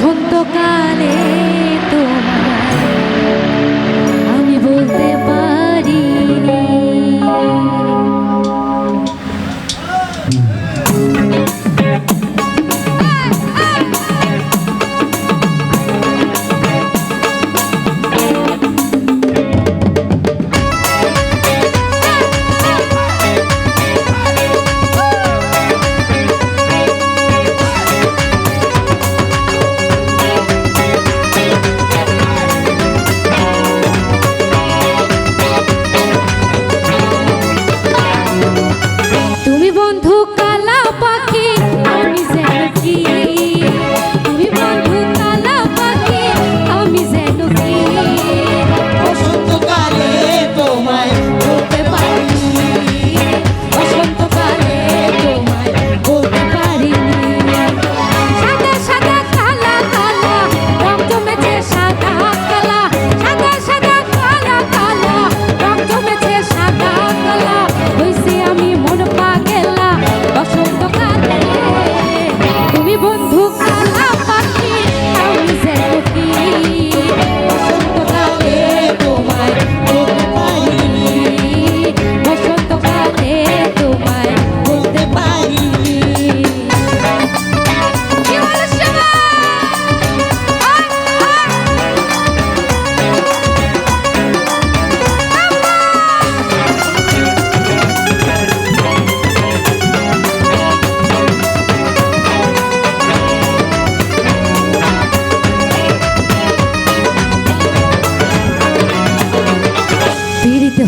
সন্ধ্যকালে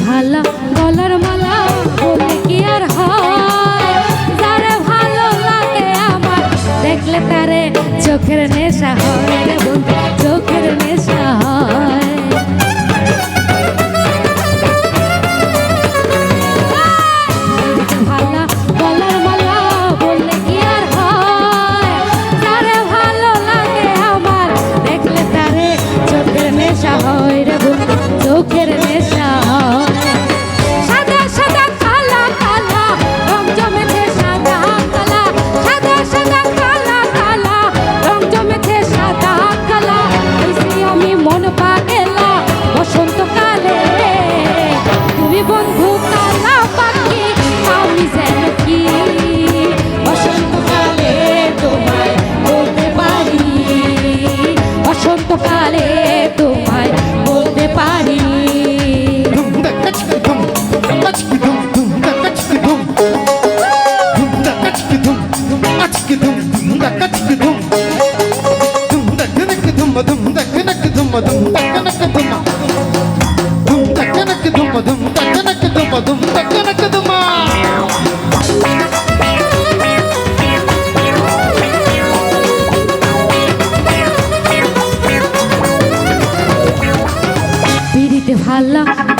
ভালো, গলার মালা বলে কি আর হয়? যারা ভালো লাগে আমার, দেখলে তারে চোখের নেশা হয় বন্ধু, চোখের নেশা হয়। চোখের নেশা হয় রে বন্ধু, চোখের 이번 Allah.